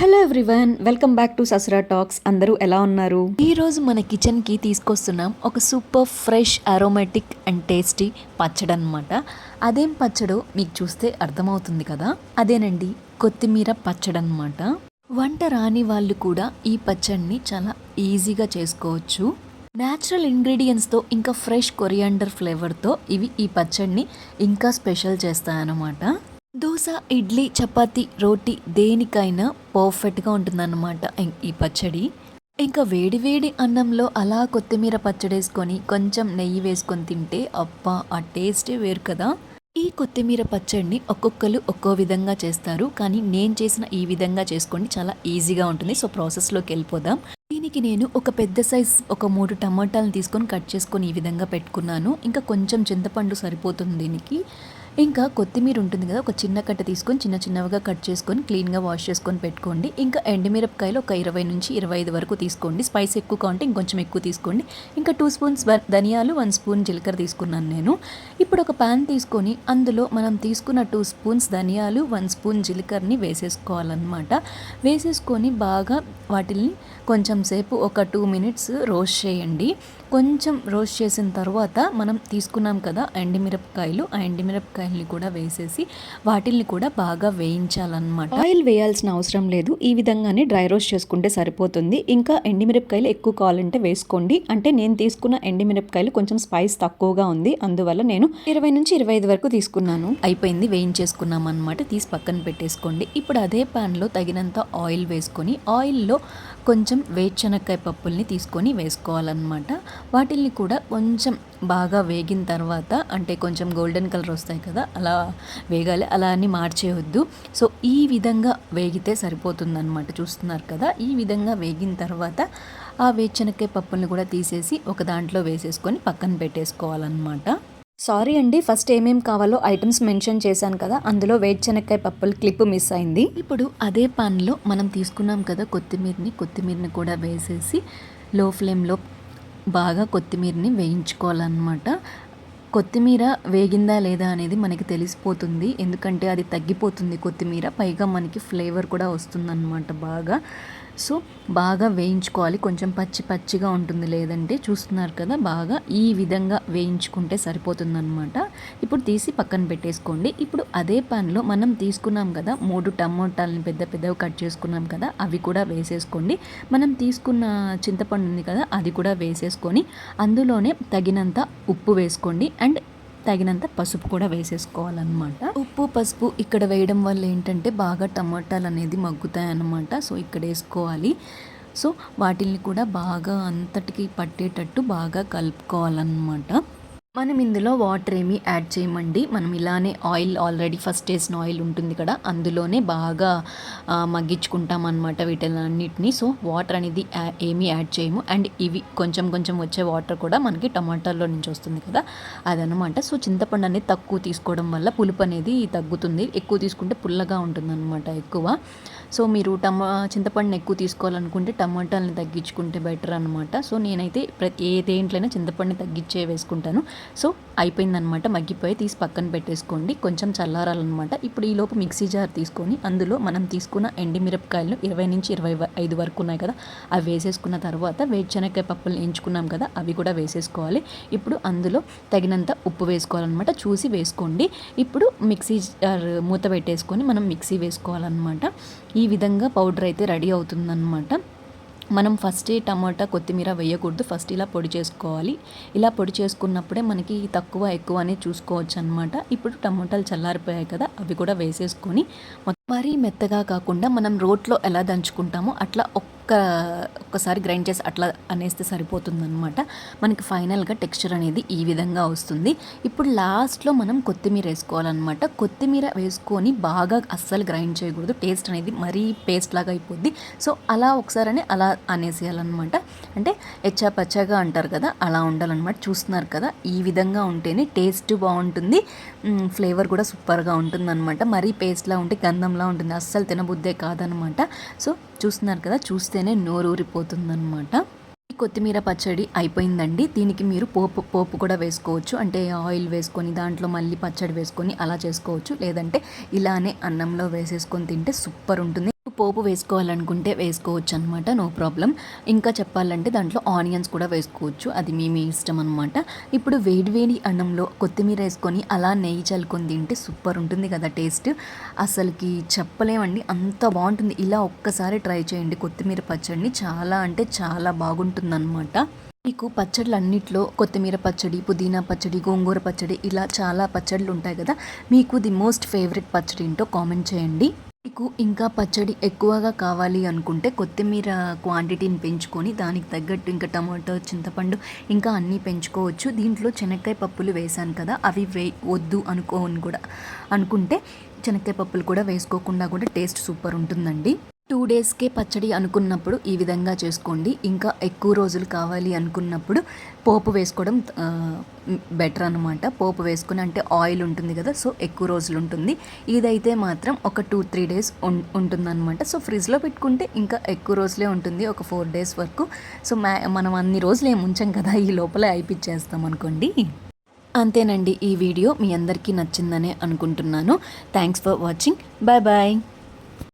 Hello everyone welcome back to Sasura talks. అందరూ ఎలా ఉన్నారు? ఈ రోజు మన కిచెన్కి తీసుకొస్తున్నాం ఒక super fresh aromatic and tasty పచ్చడి అనమాట అదేం పచ్చడో మీకు చూస్తే అర్థమవుతుంది కదా? అదేనండి కొత్తిమీర పచ్చడి అనమాట వంట రాని వాళ్ళు కూడా ఈ పచ్చడిని చాలా ఈజీగా చేసుకోవచ్చు. న్యాచురల్ ఇంగ్రీడియంట్స్తో ఇంకా ఫ్రెష్ కొరియాండర్ ఫ్లేవర్తో ఇవి ఈ పచ్చడిని ఇంకా స్పెషల్ చేస్తాయన్నమాట. దోశ ఇడ్లీ చపాతి రోటీ దేనికైనా పర్ఫెక్ట్గా ఉంటుందన్నమాట. ఈ పచ్చడి. ఇంకా వేడివేడి అన్నంలో అలా కొత్తిమీర పచ్చడి వేసుకొని కొంచెం నెయ్యి వేసుకొని తింటే అబ్బా ఆ టేస్టే వేరు కదా. ఈ కొత్తిమీర పచ్చడిని ఒక్కొక్కరు ఒక్కో విధంగా చేస్తారు. కానీ నేను చేసిన ఈ విధంగా చేసుకోండి చాలా ఈజీగా ఉంటుంది. సో ప్రాసెస్లోకి వెళ్ళిపోదాం. దీనికి నేను ఒక పెద్ద సైజ్ ఒక మూడు టమాటాలను తీసుకొని కట్ చేసుకొని ఈ విధంగా పెట్టుకున్నాను. ఇంకా కొంచెం చింతపండు సరిపోతుంది దీనికి. ఇంకా కొత్తిమీర ఉంటుంది కదా ఒక చిన్న కట్ట తీసుకొని చిన్న చిన్నవిగా కట్ చేసుకొని క్లీన్గా వాష్ చేసుకొని పెట్టుకోండి. ఇంకా ఎండుమిరపకాయలు ఒక ఇరవై నుంచి ఇరవై ఐదు వరకు తీసుకోండి. స్పైస్ ఎక్కువ కావాలంటే ఇంకొంచెం ఎక్కువ తీసుకోండి. ఇంకా టూ స్పూన్స్ ధనియాలు వన్ స్పూన్ జీలకర్ర తీసుకున్నాను నేను. ఇప్పుడు ఒక ప్యాన్ తీసుకొని అందులో మనం తీసుకున్న టూ స్పూన్స్ ధనియాలు వన్ స్పూన్ జీలకర్రని వేసేసుకోవాలన్నమాట. వేసేసుకొని బాగా వాటిని కొంచెం సేపు ఒక టూ మినిట్స్ రోస్ట్ చేయండి. కొంచెం రోస్ట్ చేసిన తర్వాత మనం తీసుకున్నాం కదా ఎండిమిరపకాయలు ఆ ఎండిమిరపకాయల్ని కూడా వేసేసి వాటిల్ని కూడా బాగా వేయించాలన్నమాట. ఆయిల్ వేయాల్సిన అవసరం లేదు. ఈ విధంగానే డ్రై రోస్ట్ చేసుకుంటే సరిపోతుంది. ఇంకా ఎండిమిరపకాయలు ఎక్కువ కావాలంటే వేసుకోండి. అంటే నేను తీసుకున్న ఎండిమిరపకాయలు కొంచెం స్పైస్ తక్కువగా ఉంది. అందువల్ల నేను ఇరవై నుంచి ఇరవై ఐదు వరకు తీసుకున్నాను. అయిపోయింది. వేయించేసుకున్నాం అనమాట తీసి పక్కన పెట్టేసుకోండి. ఇప్పుడు అదే ప్యాన్లో తగినంత ఆయిల్ వేసుకొని ఆయిల్లో కొంచెం వేరుశనక్కాయ పప్పుల్ని తీసుకొని వేసుకోవాలన్నమాట. వాటిల్ని కూడా కొంచెం బాగా వేగిన తర్వాత అంటే కొంచెం గోల్డెన్ కలర్ వస్తాయి కదా అలా వేగాలి. అలా అని మార్చేయొద్దు. సో ఈ విధంగా వేగితే సరిపోతుందన్నమాట. చూస్తున్నారు కదా ఈ విధంగా వేగిన తర్వాత ఆ వేరుశనక్కాయ పప్పుల్ని కూడా తీసేసి ఒక దాంట్లో వేసేసుకొని పక్కన పెట్టేసుకోవాలన్నమాట. సారీ అండి ఫస్ట్ ఏమేం కావాలో ఐటమ్స్ మెన్షన్ చేశాను కదా అందులో వేడిచెనక్కాయ పప్పుల క్లిప్ మిస్ అయింది. ఇప్పుడు అదే పాన్లో మనం తీసుకున్నాం కదా కొత్తిమీరని కొత్తిమీరని కూడా వేసేసి లో ఫ్లేమ్లో బాగా కొత్తిమీరని వేయించుకోవాలన్నమాట. కొత్తిమీర వేగిందా లేదా అనేది మనకి తెలిసిపోతుంది. ఎందుకంటే అది తగ్గిపోతుంది కొత్తిమీర పైగా మనకి ఫ్లేవర్ కూడా వస్తుందన్నమాట బాగా. సో బాగా వేయించుకోవాలి. కొంచెం పచ్చి పచ్చిగా ఉంటుంది లేదంటే చూస్తున్నారు కదా బాగా ఈ విధంగా వేయించుకుంటే సరిపోతుందనమాట ఇప్పుడు తీసి పక్కన పెట్టేసుకోండి. ఇప్పుడు అదే పాన్లో మనం తీసుకున్నాం కదా మూడు టమోటాలని పెద్ద పెద్దవి కట్ చేసుకున్నాం కదా అవి కూడా వేసేసుకోండి. మనం తీసుకున్న చింతపండు ఉంది కదా అది కూడా వేసేసుకొని అందులోనే తగినంత ఉప్పు వేసుకోండి. అండ్ తగినంత పసుపు కూడా వేసేసుకోవాలన్నమాట. ఉప్పు పసుపు ఇక్కడ వేయడం వల్ల ఏంటంటే బాగా టమాటాలు అనేది మగ్గుతాయి అన్నమాట సో ఇక్కడ వేసుకోవాలి. సో వాటిని కూడా బాగా అంతటికి పట్టేటట్టు బాగా కలుపుకోవాలన్నమాట. మనం ఇందులో వాటర్ ఏమీ యాడ్ చేయమండి. మనం ఇలానే ఆయిల్ ఆల్రెడీ ఫస్ట్ వేసిన ఆయిల్ ఉంటుంది కదా అందులోనే బాగా మగ్గించుకుంటాం అనమాట వీటిలన్నిటిని సో వాటర్ అనేది ఏమీ యాడ్ చేయము. అండ్ ఇవి కొంచెం కొంచెం వచ్చే వాటర్ కూడా మనకి టమాటాల్లో నుంచి వస్తుంది కదా అదనమాట సో చింతపండు అనేది తక్కువ తీసుకోవడం వల్ల పులుపు అనేది తగ్గుతుంది. ఎక్కువ తీసుకుంటే పుల్లగా ఉంటుంది అనమాట ఎక్కువ. సో మీరు టమా చింతపండుని ఎక్కువ తీసుకోవాలనుకుంటే టమాటాలని తగ్గించుకుంటే బెటర్ అనమాట సో నేనైతే ప్రతి ఏ దేంట్లైనా చింతపండుని తగ్గించే వేసుకుంటాను. సో అయిపోయిందనమాట మగ్గిపోయి తీసి పక్కన పెట్టేసుకోండి. కొంచెం చల్లారాలన్నమాట. ఇప్పుడు ఈ లోపు మిక్సీ జార్ తీసుకొని అందులో మనం తీసుకున్న ఎండిమిరపకాయలు ఇరవై నుంచి ఇరవై ఐదు వరకు ఉన్నాయి కదా అవి వేసేసుకున్న తర్వాత వేరుశనగకాయ పప్పులు ఎంచుకున్నాం కదా అవి కూడా వేసేసుకోవాలి. ఇప్పుడు అందులో తగినంత ఉప్పు వేసుకోవాలన్నమాట. చూసి వేసుకోండి. ఇప్పుడు మిక్సీ జార్ మూత పెట్టేసుకొని మనం మిక్సీ వేసుకోవాలన్నమాట. ఈ విధంగా పౌడర్ అయితే రెడీ అవుతుందన్నమాట. మనం ఫస్ట్ టమాటా కొత్తిమీర వేయకూడదు. ఫస్ట్ ఇలా పొడి చేసుకోవాలి. ఇలా పొడి చేసుకున్నప్పుడే మనకి తక్కువ ఎక్కువ అనేది చూసుకోవచ్చు అనమాట ఇప్పుడు టమాటాలు చల్లారిపోయాయి కదా అవి కూడా వేసేసుకొని మరీ మెత్తగా కాకుండా మనం రోట్లో ఎలా దంచుకుంటామో అట్లా ఒక్క ఒక్కసారి గ్రైండ్ చేసి అట్లా అనేస్తే సరిపోతుందనమాట మనకి ఫైనల్గా టెక్స్చర్ అనేది ఈ విధంగా వస్తుంది. ఇప్పుడు లాస్ట్లో మనం కొత్తిమీర వేసుకోవాలన్నమాట. కొత్తిమీర వేసుకొని బాగా అస్సలు గ్రైండ్ చేయకూడదు. టేస్ట్ అనేది మరీ పేస్ట్ లాగా అయిపోద్ది. సో అలా ఒకసారి అలా అనేసేయాలన్నమాట. అంటే ఎచ్చా పచ్చగా అంటారు కదా అలా ఉండాలన్నమాట. చూస్తున్నారు కదా ఈ విధంగా ఉంటేనే టేస్ట్ బాగుంటుంది. ఫ్లేవర్ కూడా సూపర్గా ఉంటుందన్నమాట. మరీ పేస్ట్లా ఉంటే గంధంలా ఉంటుంది. అస్సలు తినబుద్దే కాదనమాట సో చూస్తున్నారు కదా చూస్తేనే నోరూరిపోతుందన్నమాట ఈ కొత్తిమీర పచ్చడి అయిపోయిందండి. దీనికి మీరు పోపు పోపు కూడా వేసుకోవచ్చు. అంటే ఆయిల్ వేసుకొని దాంట్లో మళ్ళీ పచ్చడి వేసుకొని అలా చేసుకోవచ్చు. లేదంటే ఇలానే అన్నంలో వేసేసుకొని తింటే సూపర్ ఉంటుంది. పోపు వేసుకోవాలనుకుంటే వేసుకోవచ్చు అనమాట నో ప్రాబ్లం. ఇంకా చెప్పాలంటే దాంట్లో ఆనియన్స్ కూడా వేసుకోవచ్చు అది మీ మీ ఇష్టం అనమాట ఇప్పుడు వేడివేడి అన్నంలో కొత్తిమీర వేసుకొని అలా నెయ్యి చల్లుకొని తింటే సూపర్ ఉంటుంది కదా టేస్ట్. అసలుకి చెప్పలేమండి అంత బాగుంటుంది. ఇలా ఒక్కసారి ట్రై చేయండి కొత్తిమీర పచ్చడిని చాలా అంటే చాలా బాగుంటుందన్నమాట. మీకు పచ్చళ్ళు అన్నిట్లో కొత్తిమీర పచ్చడి పుదీనా పచ్చడి గోంగూర పచ్చడి ఇలా చాలా పచ్చళ్ళు ఉంటాయి కదా మీకు ది మోస్ట్ ఫేవరెట్ పచ్చడి ఏంటో కామెంట్ చేయండి. మీకు ఇంకా పచ్చడి ఎక్కువగా కావాలి అనుకుంటే కొత్తిమీర క్వాంటిటీని పెంచుకొని దానికి తగ్గట్టు ఇంకా టమాటో చింతపండు ఇంకా అన్నీ పెంచుకోవచ్చు. దీంట్లో చెనక్కాయ పప్పులు వేశాను కదా అవి వే వద్దు అనుకోని కూడా అనుకుంటే చెనక్కాయ పప్పులు కూడా వేసుకోకుండా కూడా టేస్ట్ సూపర్ ఉంటుందండి. టూ డేస్కే పచ్చడి అనుకున్నప్పుడు ఈ విధంగా చేసుకోండి. ఇంకా ఎక్కువ రోజులు కావాలి అనుకున్నప్పుడు పోపు వేసుకోవడం బెటర్ అనమాట పోపు వేసుకుని అంటే ఆయిల్ ఉంటుంది కదా సో ఎక్కువ రోజులు ఉంటుంది. ఇదైతే మాత్రం ఒక టూ త్రీ డేస్ ఉంటుందన్నమాట. సో ఫ్రిడ్జ్లో పెట్టుకుంటే ఇంకా ఎక్కువ రోజులే ఉంటుంది ఒక ఫోర్ డేస్ వరకు. సో మ్యా మనం అన్ని రోజులు ఏమి ఉంచాం కదా ఈ లోపలే అయిపించేస్తాం అనుకోండి. అంతేనండి ఈ వీడియో. మీ అందరికీ నచ్చిందనే అనుకుంటున్నాను. Thanks for watching. Bye bye.